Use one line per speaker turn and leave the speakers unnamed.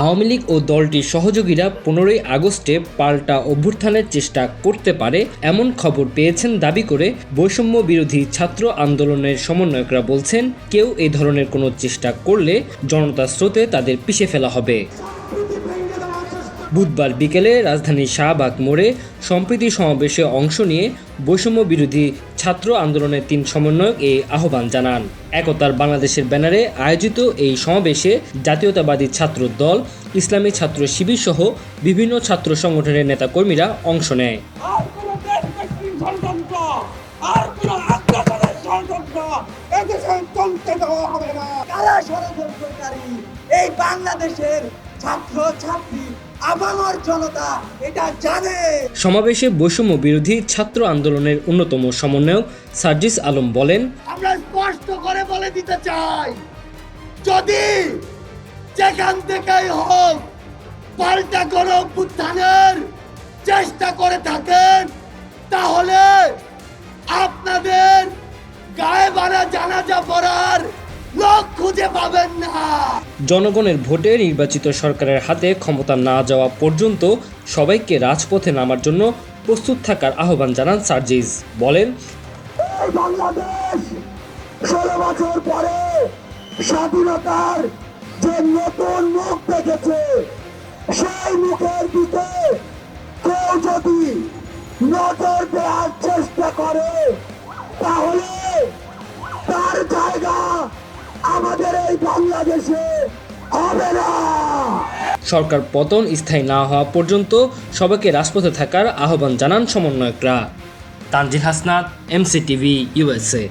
আওয়ামী লীগ ও দলটির সহযোগীরা পনেরোই আগস্টে পাল্টা অভ্যুত্থানের চেষ্টা করতে পারে এমন খবর পেয়েছেন দাবি করে বৈষম্য বিরোধী ছাত্র আন্দোলনের সমন্বয়করা বলছেন, কেউ এ ধরনের কোনো চেষ্টা করলে জনতা স্রোতে তাদের পিষে ফেলা হবে। বুধবার বিকেলে রাজধানীর শাহবাগ মোড়ে সম্প্রীতি সমাবেশে অংশ নিয়ে বৈষম্য বিরোধী ছাত্র আন্দোলনের তিন সমন্বয়ক এই আহ্বান জানান। একতার বাংলাদেশের ব্যানারে আয়োজিত এই সমাবেশে জাতীয়তাবাদী ছাত্র দল, ইসলামী ছাত্র শিবির সহ বিভিন্ন ছাত্র সংগঠনের নেতাকর্মীরা অংশ নেয়।
কারা ষড়যন্ত্রকারী? এই বাংলাদেশের ছাত্র ছাত্রী আবামর জনতা এটা জানে।
সমাবেশে বৈষম্য বিরোধী ছাত্র আন্দোলনের অন্যতম সমন্বয়ক সার্জিস আলম বলেন
আমরা স্পষ্ট করে বলে দিতে চাই যদি যেখান থেকেই হোক পাল্টা কোনো অভ্যুত্থানের চেষ্টা করে থাকেন তাহলে আপনাদের গায়ে বানা জানাজা পড়ার লোক খুঁজে পাবেন না।
জনগণের ভোটে নির্বাচিত সরকারের হাতে ক্ষমতা না যাওয়া পর্যন্ত সবাইকে রাজপথে নামার জন্য প্রস্তুত থাকার আহ্বান জানান সার্জিস। বলেন
বাংলাদেশ ষোলো বছর পরে স্বাধীনতার যে নতুন মুখ দেখেছে সেই মুখের দিকে কেউ যদি নজর দেওয়ার চেষ্টা করে তাহলে বাংলাদেশে হবে না।
সরকার পতন স্থায়ী না হওয়া পর্যন্ত সবাইকে রাজপথে থাকার আহ্বান জানান সমন্বয়করা। Tanzil Hasnat MCTV USA